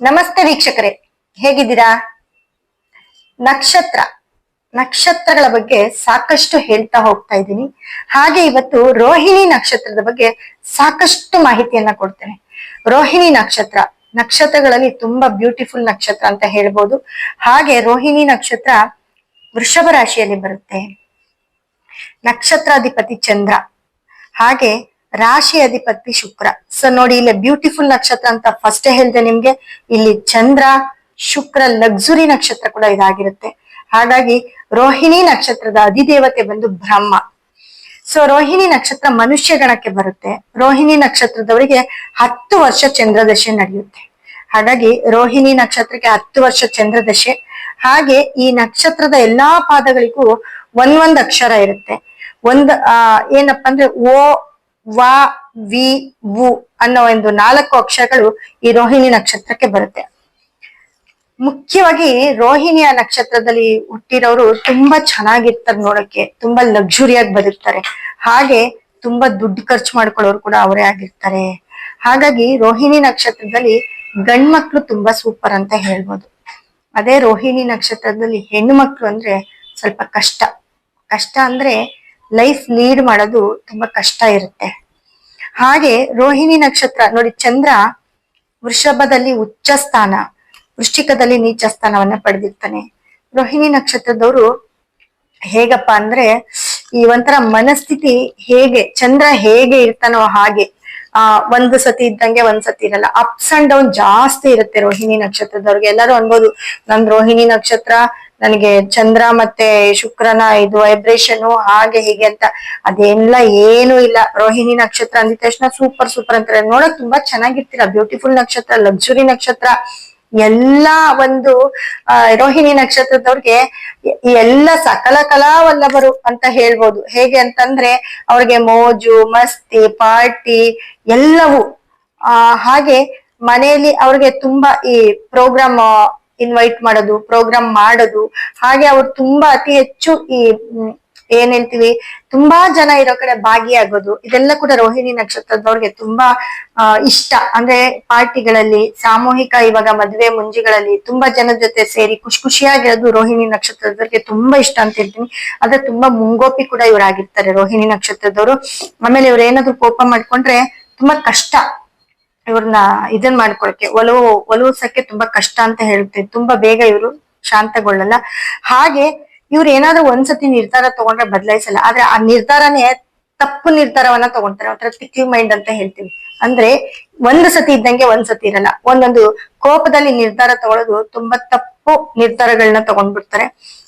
ನಮಸ್ತೆ ವೀಕ್ಷಕರೇ, ಹೇಗಿದ್ದೀರಾ? ನಕ್ಷತ್ರ, ನಕ್ಷತ್ರಗಳ ಬಗ್ಗೆ ಸಾಕಷ್ಟು ಹೇಳ್ತಾ ಹೋಗ್ತಾ ಇದ್ದೀನಿ. ಹಾಗೆ ಇವತ್ತು ರೋಹಿಣಿ ನಕ್ಷತ್ರದ ಬಗ್ಗೆ ಸಾಕಷ್ಟು ಮಾಹಿತಿಯನ್ನ ಕೊಡ್ತೇನೆ. ರೋಹಿಣಿ ನಕ್ಷತ್ರ, ನಕ್ಷತ್ರಗಳಲ್ಲಿ ತುಂಬಾ ಬ್ಯೂಟಿಫುಲ್ ನಕ್ಷತ್ರ ಅಂತ ಹೇಳ್ಬೋದು. ಹಾಗೆ ರೋಹಿಣಿ ನಕ್ಷತ್ರ ವೃಷಭ ರಾಶಿಯಲ್ಲಿ ಬರುತ್ತೆ. ನಕ್ಷತ್ರಾಧಿಪತಿ ಚಂದ್ರ, ಹಾಗೆ ರಾಶಿ ಅಧಿಪತಿ ಶುಕ್ರ. ಸೊ ನೋಡಿ, ಇಲ್ಲಿ ಬ್ಯೂಟಿಫುಲ್ ನಕ್ಷತ್ರ ಅಂತ ಫಸ್ಟ್ ಹೇಳಿದೆ ನಿಮ್ಗೆ. ಇಲ್ಲಿ ಚಂದ್ರ, ಶುಕ್ರ ಲಕ್ಸುರಿ ನಕ್ಷತ್ರ ಕೂಡ ಇದಾಗಿರುತ್ತೆ. ಹಾಗಾಗಿ ರೋಹಿಣಿ ನಕ್ಷತ್ರದ ಅಧಿದೇವತೆ ಬಂದು ಬ್ರಹ್ಮ. ಸೊ ರೋಹಿಣಿ ನಕ್ಷತ್ರ ಮನುಷ್ಯ ಗಣಕ್ಕೆ ಬರುತ್ತೆ. ರೋಹಿಣಿ ನಕ್ಷತ್ರದವರಿಗೆ ಹತ್ತು ವರ್ಷ ಚಂದ್ರದಶೆ ನಡೆಯುತ್ತೆ. ಹಾಗಾಗಿ ರೋಹಿಣಿ ನಕ್ಷತ್ರಕ್ಕೆ ಹತ್ತು ವರ್ಷ ಚಂದ್ರದಶೆ ಹಾಗೆ ಈ ನಕ್ಷತ್ರದ ಎಲ್ಲಾ ಪಾದಗಳಿಗೂ ಒಂದೊಂದು ಅಕ್ಷರ ಇರುತ್ತೆ. ಒಂದ್, ಆ, ಏನಪ್ಪಾ ಅಂದ್ರೆ ಓ ವ, ವಿ, ವು ಅನ್ನೋ ಒಂದು ನಾಲ್ಕು ಅಕ್ಷರಗಳು ಈ ರೋಹಿಣಿ ನಕ್ಷತ್ರಕ್ಕೆ ಬರುತ್ತೆ. ಮುಖ್ಯವಾಗಿ ರೋಹಿಣಿಯ ನಕ್ಷತ್ರದಲ್ಲಿ ಹುಟ್ಟಿರೋರು ತುಂಬಾ ಚೆನ್ನಾಗಿರ್ತಾರೆ ನೋಡಕ್ಕೆ, ತುಂಬಾ ಲಕ್ಸುರಿಯಾಗಿ ಬದುಕ್ತಾರೆ. ಹಾಗೆ ತುಂಬಾ ದುಡ್ಡು ಖರ್ಚು ಮಾಡ್ಕೊಳ್ಳೋರು ಕೂಡ ಅವರೇ ಆಗಿರ್ತಾರೆ. ಹಾಗಾಗಿ ರೋಹಿಣಿ ನಕ್ಷತ್ರದಲ್ಲಿ ಗಂಡ್ ಮಕ್ಳು ತುಂಬಾ ಸೂಪರ್ ಅಂತ ಹೇಳ್ಬೋದು. ಅದೇ ರೋಹಿಣಿ ನಕ್ಷತ್ರದಲ್ಲಿ ಹೆಣ್ಣು ಮಕ್ಳು ಅಂದ್ರೆ ಸ್ವಲ್ಪ ಕಷ್ಟ. ಕಷ್ಟ ಅಂದ್ರೆ ಲೈಫ್ ಲೀಡ್ ಮಾಡೋದು ತುಂಬಾ ಕಷ್ಟ ಇರುತ್ತೆ. ಹಾಗೆ ರೋಹಿಣಿ ನಕ್ಷತ್ರ, ನೋಡಿ ಚಂದ್ರ ವೃಷಭದಲ್ಲಿ ಉಚ್ಚ ಸ್ಥಾನ, ವೃಶ್ಚಿಕದಲ್ಲಿ ನೀಚ ಸ್ಥಾನವನ್ನ ಪಡೆದಿರ್ತಾನೆ. ರೋಹಿಣಿ ನಕ್ಷತ್ರದವರು ಹೇಗಪ್ಪ ಅಂದ್ರೆ ಈ ಒಂಥರ ಮನಸ್ಥಿತಿ ಹೇಗೆ, ಚಂದ್ರ ಹೇಗೆ ಇರ್ತಾನೋ ಹಾಗೆ, ಆ ಒಂದು ಸತಿ ಇದ್ದಂಗೆ ಒಂದ್ ಸತಿ ಇರಲ್ಲ. ಅಪ್ಸ್ ಅಂಡ್ ಡೌನ್ ಜಾಸ್ತಿ ಇರುತ್ತೆ ರೋಹಿಣಿ ನಕ್ಷತ್ರದವ್ರಿಗೆ. ಎಲ್ಲರೂ ಅನ್ಬೋದು ನನ್ ರೋಹಿಣಿ ನಕ್ಷತ್ರ ನನಗೆ ಚಂದ್ರ ಮತ್ತೆ ಶುಕ್ರನ ಇದು ವೈಬ್ರೇಷನ್ ಹಾಗೆ ಹೀಗೆ ಅಂತ ಅದೆಲ್ಲ ಏನು ಇಲ್ಲ. ರೋಹಿಣಿ ನಕ್ಷತ್ರ ಅಂದಿದ ತಕ್ಷಣ ಸೂಪರ್ ಸೂಪರ್ ಅಂತಾರೆ. ನೋಡಕ್ ತುಂಬಾ ಚೆನ್ನಾಗಿರ್ತೀರ. ಬ್ಯೂಟಿಫುಲ್ ನಕ್ಷತ್ರ ಲಕ್ಸುರಿ ನಕ್ಷತ್ರ, ಎಲ್ಲಾ ಒಂದು ರೋಹಿಣಿ ನಕ್ಷತ್ರದವ್ರಿಗೆ ಎಲ್ಲ ಸಕಲ ಕಲಾವಲ್ಲಭರು ಅಂತ ಹೇಳ್ಬೋದು. ಹೇಗೆ ಅಂತಂದ್ರೆ ಅವ್ರಿಗೆ ಮೋಜು, ಮಸ್ತಿ ಪಾರ್ಟಿ ಎಲ್ಲವೂ. ಹಾಗೆ ಮನೆಯಲ್ಲಿ ಅವ್ರಿಗೆ ತುಂಬಾ ಈ ಪ್ರೋಗ್ರಾಮ್ ಇನ್ವೈಟ್ ಮಾಡೋದು ಪ್ರೋಗ್ರಾಮ್ ಮಾಡೋದು. ಹಾಗೆ ಅವ್ರು ತುಂಬಾ ಅತಿ ಹೆಚ್ಚು ಈ ಏನ್ ಹೇಳ್ತೀವಿ, ತುಂಬಾ ಜನ ಇರೋ ಕಡೆ ಭಾಗಿಯಾಗೋದು. ಇದೆಲ್ಲ ಕೂಡ ರೋಹಿಣಿ ನಕ್ಷತ್ರದವ್ರಿಗೆ ತುಂಬಾ ಇಷ್ಟ. ಅಂದ್ರೆ ಪಾರ್ಟಿಗಳಲ್ಲಿ, ಸಾಮೂಹಿಕ ಇವಾಗ ಮದ್ವೆ ಮುಂಜಿಗಳಲ್ಲಿ ತುಂಬಾ ಜನ ಜೊತೆ ಸೇರಿ ಖುಷಿ ಖುಷಿಯಾಗಿರೋದು ರೋಹಿಣಿ ನಕ್ಷತ್ರದವ್ರಿಗೆ ತುಂಬಾ ಇಷ್ಟ ಅಂತ ಹೇಳ್ತೀನಿ. ಆದ್ರೆ ತುಂಬಾ ಮುಂಗೋಪಿ ಕೂಡ ಇವ್ರಾಗಿರ್ತಾರೆ ರೋಹಿಣಿ ನಕ್ಷತ್ರದವರು. ಆಮೇಲೆ ಇವ್ರು ಏನಾದ್ರು ಕೋಪ ಮಾಡ್ಕೊಂಡ್ರೆ ತುಂಬಾ ಕಷ್ಟ. ಇವ್ರನ್ನ ಇದನ್ ಮಾಡ್ಕೊಳಕ್ಕೆ. ಒಲವು ಒಲವುಸಕ್ಕೆ ತುಂಬಾ ಕಷ್ಟ ಅಂತ ಹೇಳುತ್ತೆ. ತುಂಬಾ ಬೇಗ ಇವರು ಶಾಂತಗೊಳ್ಳಲ್ಲ. ಹಾಗೆ ಇವ್ರು ಏನಾದ್ರೂ ಒಂದ್ಸತಿ ನಿರ್ಧಾರ ತಗೊಂಡ್ರೆ ಬದಲಾಯಿಸಲ್ಲ. ಆದ್ರೆ ಆ ನಿರ್ಧಾರನೇ ತಪ್ಪು ನಿರ್ಧಾರವನ್ನ ತಗೊಂತಾರೆ. ಒಂಥರ ತಿಕ್ಕಿವ್ ಮೈಂಡ್ ಅಂತ ಹೇಳ್ತೀವಿ. ಅಂದ್ರೆ ಒಂದ್ ಸತಿ ಇದ್ದಂಗೆ ಒಂದ್ ಸತಿ ಇರಲ್ಲ. ಒಂದೊಂದು ಕೋಪದಲ್ಲಿ ನಿರ್ಧಾರ ತಗೊಳ್ಳೋದು ತುಂಬಾ ತಪ್ಪು ನಿರ್ಧಾರಗಳನ್ನ ತಗೊಂಡ್ಬಿಡ್ತಾರೆ.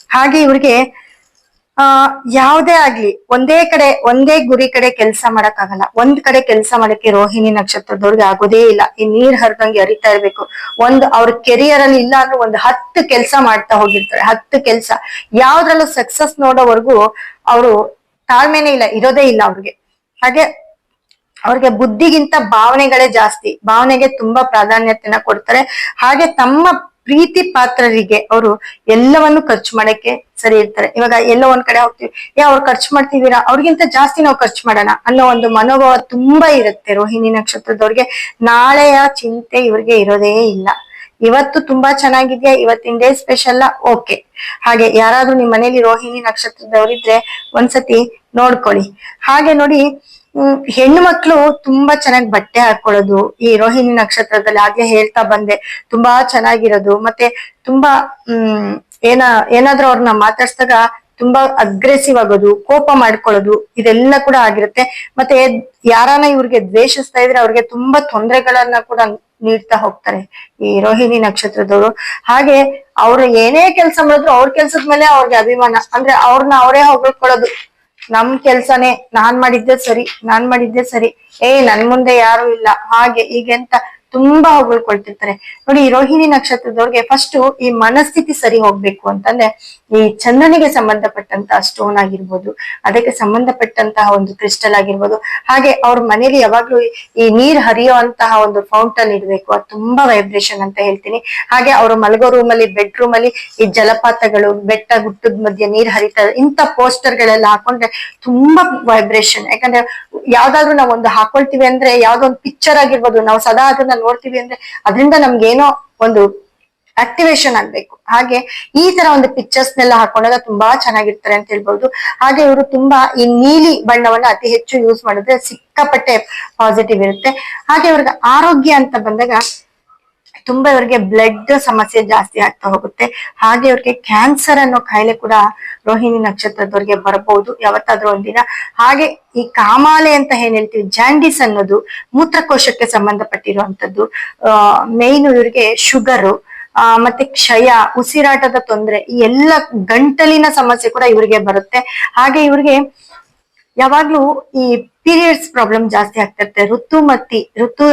ಹಾಗೆ ಇವ್ರಿಗೆ ಆ, ಯಾವುದೇ ಆಗ್ಲಿ, ಒಂದೇ ಕಡೆ, ಒಂದೇ ಗುರಿ ಕಡೆ ಕೆಲಸ ಮಾಡಕ್ ಆಗಲ್ಲ ಒಂದ್ ಕಡೆ ಕೆಲಸ ಮಾಡಕ್ಕೆ ರೋಹಿಣಿ ನಕ್ಷತ್ರದವ್ರಿಗೆ ಆಗೋದೇ ಇಲ್ಲ. ಈ ನೀರ್ ಹರಿದಂಗೆ ಅರಿತಾ ಇರ್ಬೇಕು. ಒಂದ್ ಅವ್ರ ಕೆರಿಯರ್ ಅಲ್ಲಿ ಇಲ್ಲ ಅಂದ್ರೆ ಒಂದ್ ಹತ್ತು ಕೆಲಸ ಮಾಡ್ತಾ ಹೋಗಿರ್ತಾರೆ. ಹತ್ತು ಕೆಲಸ. ಯಾವ್ದ್ರಲ್ಲೂ ಸಕ್ಸಸ್ ನೋಡೋವರೆಗೂ ಅವರು ತಾಳ್ಮೆನೇ ಇಲ್ಲ, ಇರೋದೇ ಇಲ್ಲ ಅವ್ರಿಗೆ. ಹಾಗೆ ಅವ್ರಿಗೆ ಬುದ್ಧಿಗಿಂತ ಭಾವನೆಗಳೇ ಜಾಸ್ತಿ. ಭಾವನೆಗೆ ತುಂಬಾ ಪ್ರಾಧಾನ್ಯತೆನ ಕೊಡ್ತಾರೆ. ಹಾಗೆ ತಮ್ಮ ಪ್ರೀತಿ ಪಾತ್ರರಿಗೆ ಅವರು ಎಲ್ಲವನ್ನು ಖರ್ಚು ಮಾಡಕ್ಕೆ ಸರಿ ಇರ್ತಾರೆ. ಇವಾಗ ಎಲ್ಲೋ ಒಂದ್ ಕಡೆ ಹೋಗ್ತೀವಿ, ಏ, ಅವ್ರು ಖರ್ಚು ಮಾಡ್ತಿದ್ದೀರಾ? ಅವ್ರಿಗಿಂತ ಜಾಸ್ತಿ ನಾವು ಖರ್ಚು ಮಾಡೋಣ? ಅನ್ನೋ ಒಂದು ಮನೋಭಾವ ತುಂಬಾ ಇರುತ್ತೆ ರೋಹಿಣಿ ನಕ್ಷತ್ರದವ್ರಿಗೆ. ನಾಳೆಯ ಚಿಂತೆ ಇವ್ರಿಗೆ ಇರೋದೇ ಇಲ್ಲ. ಇವತ್ತು ತುಂಬಾ ಚೆನ್ನಾಗಿದ್ಯಾ? ಇವತ್ತಿನ ಡೇ ಸ್ಪೆಷಲ್ ಓಕೆ. ಹಾಗೆ ಯಾರಾದ್ರೂ ನಿಮ್ ಮನೇಲಿ ರೋಹಿಣಿ ನಕ್ಷತ್ರದವರಿದ್ರೆ ಒಂದ್ಸತಿ ನೋಡ್ಕೊಳ್ಳಿ. ಹಾಗೆ ನೋಡಿ ಹೆಣ್ಣು ಮಕ್ಕಳು ತುಂಬಾ ಚೆನ್ನಾಗಿ ಬಟ್ಟೆ ಹಾಕೊಳ್ಳೋದು. ಈ ರೋಹಿಣಿ ನಕ್ಷತ್ರದಲ್ಲಿ ಆಗ್ಲೇ ಹೇಳ್ತಾ ಬಂದೆ, ತುಂಬಾ ಚೆನ್ನಾಗಿರೋದು. ಮತ್ತೆ ತುಂಬಾ, ಹ್ಮ್, ಏನ, ಏನಾದ್ರೂ ಅವ್ರನ್ನ ಮಾತಾಡ್ಸಿದಾಗ ತುಂಬಾ ಅಗ್ರೆಸಿವ್ ಆಗೋದು, ಕೋಪ ಮಾಡ್ಕೊಳ್ಳೋದು, ಇದೆಲ್ಲ ಕೂಡ ಆಗಿರುತ್ತೆ. ಮತ್ತೆ ಯಾರಾನ ಇವ್ರಿಗೆ ದ್ವೇಷಿಸ್ತಾ ಇದ್ರೆ ಅವ್ರಿಗೆ ತುಂಬಾ ತೊಂದರೆಗಳನ್ನ ಕೂಡ ನೀಡ್ತಾ ಹೋಗ್ತಾರೆ ಈ ರೋಹಿಣಿ ನಕ್ಷತ್ರದವರು. ಹಾಗೆ ಅವ್ರು ಏನೇ ಕೆಲಸ ಮಾಡಿದ್ರು ಅವ್ರ ಕೆಲ್ಸದ ಮೇಲೆ ಅವ್ರಿಗೆ ಅಭಿಮಾನ. ಅಂದ್ರೆ ಅವ್ರನ್ನ ಅವರೇ ಹೊಗಳ್ಕೊಳ್ಳೋದು. ನಮ್ ಕೆಲ್ಸನೇ ನಾನ್ ಮಾಡಿದ್ದೆ ಸರಿ, ನಾನ್ ಮಾಡಿದ್ದೆ ಸರಿ. ಏ, ನನ್ ಮುಂದೆ ಯಾರು ಇಲ್ಲ. ಹಾಗೆ ಅಂತ ತುಂಬಾ ಹೊಗಳ್ಕೊಳ್ತಿರ್ತಾರೆ ನೋಡಿ, ರೋಹಿಣಿ ನಕ್ಷತ್ರದವ್ರಿಗೆ ಫಸ್ಟ್ ಈ ಮನಸ್ಥಿತಿ ಸರಿ ಹೋಗ್ಬೇಕು ಅಂತಂದ್ರೆ ಈ ಚಂದ್ರನಿಗೆ ಸಂಬಂಧಪಟ್ಟಂತಹ ಸ್ಟೋನ್ ಆಗಿರ್ಬೋದು, ಅದಕ್ಕೆ ಸಂಬಂಧಪಟ್ಟಂತಹ ಒಂದು ಕ್ರಿಸ್ಟಲ್ ಆಗಿರ್ಬೋದು, ಹಾಗೆ ಅವ್ರ ಮನೇಲಿ ಯಾವಾಗ್ಲೂ ಈ- ನೀರ್ ಹರಿಯೋ ಅಂತಹ ಒಂದು ಫೌಂಟನ್ ಇರ್ಬೇಕು, ಅದು ತುಂಬಾ ವೈಬ್ರೇಷನ್ ಅಂತ ಹೇಳ್ತೀನಿ. ಹಾಗೆ ಅವರು ಮಲಗೋ ರೂಮ್ ಅಲ್ಲಿ ಬೆಡ್ ರೂಮ್ ಅಲ್ಲಿ ಈ ಜಲಪಾತಗಳು, ಬೆಟ್ಟ ಗುಟ್ಟದ ಮಧ್ಯೆ ನೀರ್ ಹರಿತಾ ಇಂಥ ಪೋಸ್ಟರ್ ಗಳೆಲ್ಲ ಹಾಕೊಂಡ್ರೆ ತುಂಬಾ ವೈಬ್ರೇಷನ್ ಯಾಕಂದ್ರೆ ಯಾವ್ದಾದ್ರು ನಾವ್ ಒಂದು ಹಾಕೊಳ್ತೀವಿ ಅಂದ್ರೆ ಯಾವ್ದೋ ಒಂದು ಪಿಕ್ಚರ್ ಆಗಿರ್ಬೋದು, ನಾವು ಸದಾ ಅದನ್ನ ನೋಡ್ತೀವಿ ಅಂದ್ರೆ ಅದರಿಂದ ನಮ್ಗೇನೋ ಒಂದು ಆಕ್ಟಿವೇಶನ್ ಆಗ್ಬೇಕು. ಹಾಗೆ ಈ ತರ ಒಂದು ಪಿಕ್ಚರ್ಸ್ ನೆಲ್ಲ ಹಾಕೊಂಡಾಗ ತುಂಬಾ ಚೆನ್ನಾಗಿರ್ತಾರೆ ಅಂತ ಹೇಳ್ಬಹುದು ಹಾಗೆ ಇವರು ತುಂಬಾ ಈ ನೀಲಿ ಬಣ್ಣವನ್ನ ಅತಿ ಹೆಚ್ಚು ಯೂಸ್ ಮಾಡಿದ್ರೆ ಸಿಕ್ಕಾಪಟ್ಟೆ ಪಾಸಿಟಿವ್ ಇರುತ್ತೆ. ಹಾಗೆ ಇವ್ರಿಗೆ ಆರೋಗ್ಯ ಅಂತ ಬಂದಾಗ ತುಂಬಾ ಇವ್ರಿಗೆ ಬ್ಲಡ್ ಸಮಸ್ಯೆ ಜಾಸ್ತಿ ಆಗ್ತಾ ಹೋಗುತ್ತೆ. ಹಾಗೆ ಇವ್ರಿಗೆ ಕ್ಯಾನ್ಸರ್ ಅನ್ನೋ ಕಾಯಿಲೆ ಕೂಡ ರೋಹಿಣಿ ನಕ್ಷತ್ರದವ್ರಿಗೆ ಬರಬಹುದು. ಯಾವತ್ತಾದ್ರೂ ಒಂದಿನ. ಹಾಗೆ ಈ ಕಾಮಾಲೆ ಅಂತ ಏನ್ ಹೇಳ್ತೀವಿ? ಜಾಂಡಿಸ್ ಅನ್ನೋದು ಮೂತ್ರಕೋಶಕ್ಕೆ ಸಂಬಂಧಪಟ್ಟಿರುವಂತದ್ದು ಮೇಯ್ನ್ ಇವ್ರಿಗೆ ಶುಗರು ಆ, ಮತ್ತೆ ಕ್ಷಯ, ಉಸಿರಾಟದ ತೊಂದರೆ, ಈ ಎಲ್ಲ ಗಂಟಲಿನ ಸಮಸ್ಯೆ ಕೂಡ ಇವ್ರಿಗೆ ಬರುತ್ತೆ. ಹಾಗೆ ಇವ್ರಿಗೆ ಯಾವಾಗ್ಲೂ ಈ ಪೀರಿಯಡ್ಸ್ ಪ್ರಾಬ್ಲಮ್ ಜಾಸ್ತಿ ಆಗ್ತಿರುತ್ತೆ ಮತ್ತಿ, ಋತು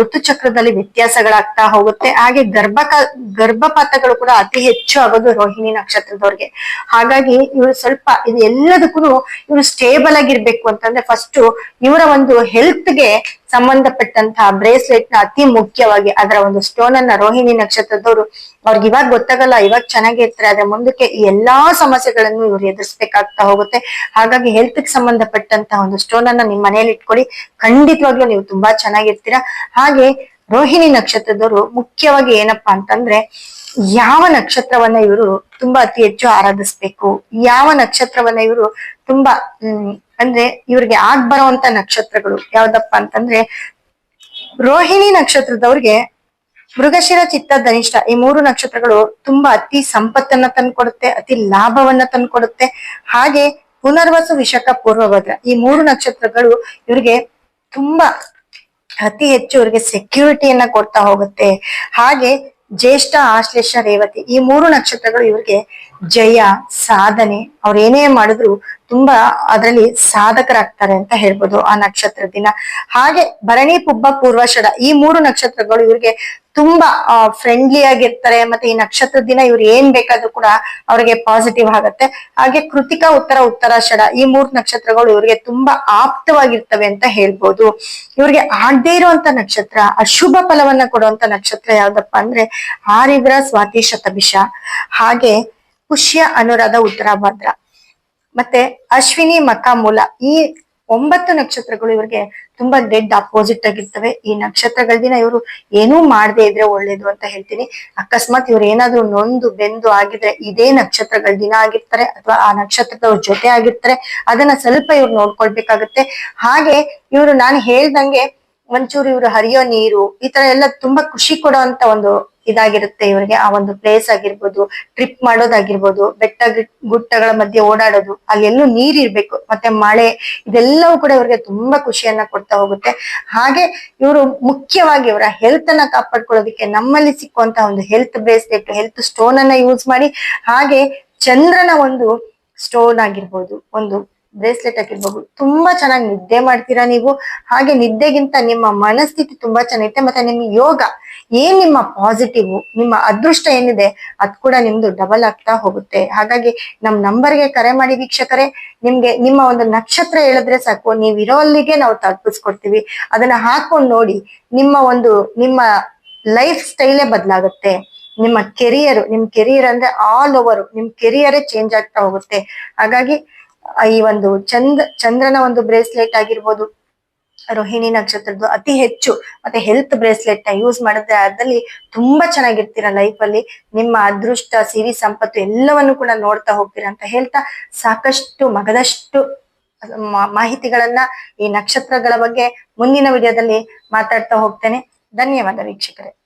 ಋತು ಚಕ್ರದಲ್ಲಿ ವ್ಯತ್ಯಾಸಗಳಾಗ್ತಾ ಹೋಗುತ್ತೆ. ಹಾಗೆ ಗರ್ಭಕ, ಗರ್ಭಪಾತಗಳು ಕೂಡ ಅತಿ ಹೆಚ್ಚು ಆಗೋದು ರೋಹಿಣಿ ನಕ್ಷತ್ರದವ್ರಿಗೆ. ಹಾಗಾಗಿ ಇವರು ಸ್ವಲ್ಪ, ಇದು ಎಲ್ಲದಕ್ಕೂ ಇವರು ಸ್ಟೇಬಲ್ ಆಗಿರ್ಬೇಕು ಅಂತಂದ್ರೆ ಫಸ್ಟ್ ಇವರ ಒಂದು ಹೆಲ್ತ್ಗೆ ಸಂಬಂಧಪಟ್ಟಂತಹ ಬ್ರೇಸ್ಲೆಟ್ನ ಅತಿ ಮುಖ್ಯವಾಗಿ ಅದರ ಒಂದು ಸ್ಟೋನ್ ಅನ್ನ ರೋಹಿಣಿ ನಕ್ಷತ್ರದವರು ಅವ್ರಿಗೆ ಇವಾಗ ಗೊತ್ತಾಗಲ್ಲ, ಇವಾಗ ಚೆನ್ನಾಗಿ ಇರ್ತಾರೆ. ಆದ್ರೆ ಮುಂದಕ್ಕೆ ಈ ಎಲ್ಲಾ ಸಮಸ್ಯೆಗಳನ್ನು ಇವ್ರು ಎದುರಿಸ್ಬೇಕಾಗ್ತಾ ಹೋಗುತ್ತೆ. ಹಾಗಾಗಿ ಹೆಲ್ತ್ಗೆ ಸಂಬಂಧಪಟ್ಟಂತಹ ಒಂದು ಸ್ಟೋನ್ ಅನ್ನ ನಿಮ್ ಮನೇಲಿ ಇಟ್ಕೊಳ್ಳಿ. ಖಂಡಿತವಾಗ್ಲೂ ನೀವು ತುಂಬಾ ಚೆನ್ನಾಗಿರ್ತೀರಾ. ಹಾಗೆ ರೋಹಿಣಿ ನಕ್ಷತ್ರದವರು ಮುಖ್ಯವಾಗಿ ಏನಪ್ಪಾ ಅಂತಂದ್ರೆ ಯಾವ ನಕ್ಷತ್ರವನ್ನ ಇವರು ತುಂಬಾ ಅತಿ ಹೆಚ್ಚು ಆರಾಧಿಸ್ಬೇಕು? ಯಾವ ನಕ್ಷತ್ರವನ್ನ ಇವರು ತುಂಬಾ, ಹ್ಮ್, ಅಂದ್ರೆ ಇವ್ರಿಗೆ ಆಗ್ ಬರುವಂತ ನಕ್ಷತ್ರಗಳು ಯಾವ್ದಪ್ಪ ಅಂತಂದ್ರೆ ರೋಹಿಣಿ ನಕ್ಷತ್ರದವ್ರಿಗೆ ಮೃಗಶಿರ, ಚಿತ್ತ, ಧನಿಷ್ಠ ಈ ಮೂರು ನಕ್ಷತ್ರಗಳು ತುಂಬಾ ಅತಿ ಸಂಪತ್ತನ್ನ ತಂದ್ಕೊಡುತ್ತೆ, ಅತಿ ಲಾಭವನ್ನ ತಂದ್ಕೊಡುತ್ತೆ. ಹಾಗೆ ಪುನರ್ವಸು ವಿಶಕ ಪೂರ್ವಭದ್ರ ಈ ಮೂರು ನಕ್ಷತ್ರಗಳು ಇವ್ರಿಗೆ ತುಂಬಾ ಅತಿ ಹೆಚ್ಚು ಇವ್ರಿಗೆ ಸೆಕ್ಯೂರಿಟಿಯನ್ನ ಕೊಡ್ತಾ ಹೋಗುತ್ತೆ. ಹಾಗೆ ಜ್ಯೇಷ್ಠ, ಆಶ್ಲೇಷ, ರೇವತಿ ಈ ಮೂರು ನಕ್ಷತ್ರಗಳು ಇವ್ರಿಗೆ ಜಯ, ಸಾಧನೆ ಅವ್ರು ಏನೇ ಮಾಡಿದ್ರು ತುಂಬಾ ಅದರಲ್ಲಿ ಸಾಧಕರಾಗ್ತಾರೆ ಅಂತ ಹೇಳ್ಬೋದು ಆ ನಕ್ಷತ್ರ ದಿನ. ಹಾಗೆ ಭರಣಿ, ಪುಬ್ಬ ಪೂರ್ವಷಡ ಈ ಮೂರು ನಕ್ಷತ್ರಗಳು ಇವ್ರಿಗೆ ತುಂಬಾ ಫ್ರೆಂಡ್ಲಿ ಆಗಿರ್ತಾರೆ, ಮತ್ತೆ ಈ ನಕ್ಷತ್ರ ದಿನ ಇವ್ರು ಏನ್ ಬೇಕಾದ್ರೂ ಕೂಡ ಅವ್ರಿಗೆ ಪಾಸಿಟಿವ್ ಆಗುತ್ತೆ. ಹಾಗೆ ಕೃತಿಕ ಉತ್ತರ ಉತ್ತರಾಷಡ ಈ ಮೂರು ನಕ್ಷತ್ರಗಳು ಇವ್ರಿಗೆ ತುಂಬಾ ಆಪ್ತವಾಗಿರ್ತವೆ ಅಂತ ಹೇಳ್ಬೋದು. ಇವ್ರಿಗೆ ಆಗದೇ ಇರುವಂತ ನಕ್ಷತ್ರ, ಅಶುಭ ಫಲವನ್ನ ಕೊಡುವಂತ ನಕ್ಷತ್ರ ಯಾವ್ದಪ್ಪ ಅಂದ್ರೆ ಆರಿದ್ರ ಸ್ವಾತಿ ಶತಭಿಷ. ಹಾಗೆ ಪುಷ್ಯ ಅನುರಾಧ ಉತ್ತರಾಭದ್ರ ಮತ್ತೆ ಅಶ್ವಿನಿ ಮಕಾಮೂಲ ಈ ಒಂಬತ್ತು ನಕ್ಷತ್ರಗಳು ಇವ್ರಿಗೆ ತುಂಬಾ ಡೆಡ್ ಅಪೋಸಿಟ್ ಆಗಿರ್ತವೆ. ಈ ನಕ್ಷತ್ರಗಳ ದಿನ ಇವರು ಏನೂ ಮಾಡದೇ ಇದ್ರೆ ಒಳ್ಳೇದು ಅಂತ ಹೇಳ್ತೀನಿ. ಅಕಸ್ಮಾತ್ ಇವ್ರು ಏನಾದ್ರು ನೊಂದು, ಬೆಂದು ಆಗಿದ್ರೆ ಇದೇ ನಕ್ಷತ್ರಗಳ ದಿನ ಆಗಿರ್ತಾರೆ ಅಥವಾ ಆ ನಕ್ಷತ್ರದವ್ರ ಜೊತೆ ಆಗಿರ್ತಾರೆ. ಅದನ್ನ ಸ್ವಲ್ಪ ಇವ್ರು ನೋಡ್ಕೊಳ್ಬೇಕಾಗತ್ತೆ. ಹಾಗೆ ಇವರು ನಾನು ಹೇಳ್ದಂಗೆ ಒಂಚೂರು ಇವರು ಹರಿಯೋ ನೀರು ಈ ತರ ಎಲ್ಲ ತುಂಬಾ ಖುಷಿ ಕೊಡೋ ಒಂದು ಇದಾಗಿರುತ್ತೆ ಇವರಿಗೆ. ಆ ಒಂದು ಪ್ಲೇಸ್ ಆಗಿರ್ಬೋದು ಟ್ರಿಪ್ ಮಾಡೋದಾಗಿರ್ಬೋದು, ಬೆಟ್ಟ ಗಿಟ್- ಗುಟ್ಟಗಳ ಮಧ್ಯೆ ಓಡಾಡೋದು, ಅಲ್ಲೆಲ್ಲೂ ನೀರ್ ಇರ್ಬೇಕು ಮತ್ತೆ ಮಳೆ, ಇದೆಲ್ಲವೂ ಕೂಡ ಇವ್ರಿಗೆ ತುಂಬಾ ಖುಷಿಯನ್ನ ಕೊಡ್ತಾ ಹೋಗುತ್ತೆ. ಹಾಗೆ ಇವರು ಮುಖ್ಯವಾಗಿ ಇವರ ಹೆಲ್ತ್ ಅನ್ನ ಕಾಪಾಡ್ಕೊಳ್ಳೋದಕ್ಕೆ ನಮ್ಮಲ್ಲಿ ಸಿಕ್ಕುವಂತಹ ಒಂದು ಹೆಲ್ತ್ ಬ್ರೇಸ್ಲೆಟ್ ಹೆಲ್ತ್ ಸ್ಟೋನ್ ಅನ್ನ ಯೂಸ್ ಮಾಡಿ, ಹಾಗೆ ಚಂದ್ರನ ಒಂದು ಸ್ಟೋನ್ ಆಗಿರ್ಬೋದು, ಒಂದು ಬ್ರೇಸ್ಲೆಟ್ ಆಗಿರ್ಬೋದು ತುಂಬಾ ಚೆನ್ನಾಗಿ ನಿದ್ದೆ ಮಾಡ್ತೀರಾ ನೀವು? ಹಾಗೆ ನಿದ್ದೆಗಿಂತ ನಿಮ್ಮ ಮನಸ್ಥಿತಿ ತುಂಬಾ ಚೆನ್ನಾಗಿರುತ್ತೆ ಮತ್ತೆ ನಿಮ್ಮ ಯೋಗ, ಏನ್ ನಿಮ್ಮ ಪಾಸಿಟಿವ್ ನಿಮ್ಮ ಅದೃಷ್ಟ ಏನಿದೆ, ಅದ್ ಕೂಡ ನಿಮ್ದು ಡಬಲ್ ಆಗ್ತಾ ಹೋಗುತ್ತೆ. ಹಾಗಾಗಿ ನಮ್ ನಂಬರ್ಗೆ ಕರೆ ಮಾಡಿ ವೀಕ್ಷಕರೇ. ನಿಮ್ಗೆ ನಿಮ್ಮ ಒಂದು ನಕ್ಷತ್ರ ಹೇಳಿದ್ರೆ ಸಾಕು. ನೀವ್ ಇರೋ ಅಲ್ಲಿಗೆ ನಾವು ತಲುಪಿಸ್ಕೊಡ್ತೀವಿ. ಅದನ್ನ ಹಾಕೊಂಡು ನೋಡಿ ನಿಮ್ಮ ಒಂದು, ನಿಮ್ಮ ಲೈಫ್ ಸ್ಟೈಲೇ ಬದಲಾಗುತ್ತೆ. ನಿಮ್ಮ ಕೆರಿಯರ್ ನಿಮ್ ಕೆರಿಯರ್ ಅಂದ್ರೆ ಆಲ್ ಓವರ್ ನಿಮ್ ಕೆರಿಯರೇ ಚೇಂಜ್ ಆಗ್ತಾ ಹೋಗುತ್ತೆ. ಹಾಗಾಗಿ ಈ ಒಂದು ಚಂದ್, ಚಂದ್ರನ ಒಂದು ಬ್ರೇಸ್ಲೆಟ್ ಆಗಿರ್ಬೋದು, ರೋಹಿಣಿ ನಕ್ಷತ್ರದ್ದು ಅತಿ ಹೆಚ್ಚು, ಮತ್ತೆ ಹೆಲ್ತ್ ಬ್ರೇಸ್ಲೆಟ್ನ ಯೂಸ್ ಮಾಡಿದ್ರೆ ಅದ್ರಲ್ಲಿ ತುಂಬಾ ಚೆನ್ನಾಗಿರ್ತೀರ ಲೈಫ್ ಅಲ್ಲಿ. ನಿಮ್ಮ ಅದೃಷ್ಟ, ಸಿರಿ ಸಂಪತ್ತು ಎಲ್ಲವನ್ನು ಕೂಡ ನೋಡ್ತಾ ಹೋಗ್ತೀರಾ ಅಂತ ಹೇಳ್ತಾ ಸಾಕಷ್ಟು, ಮಗದಷ್ಟು ಮಾಹಿತಿಗಳನ್ನ ಈ ನಕ್ಷತ್ರಗಳ ಬಗ್ಗೆ ಮುಂದಿನ ವಿಡಿಯೋದಲ್ಲಿ ಮಾತಾಡ್ತಾ ಹೋಗ್ತೇನೆ. ಧನ್ಯವಾದ ವೀಕ್ಷಕರೇ.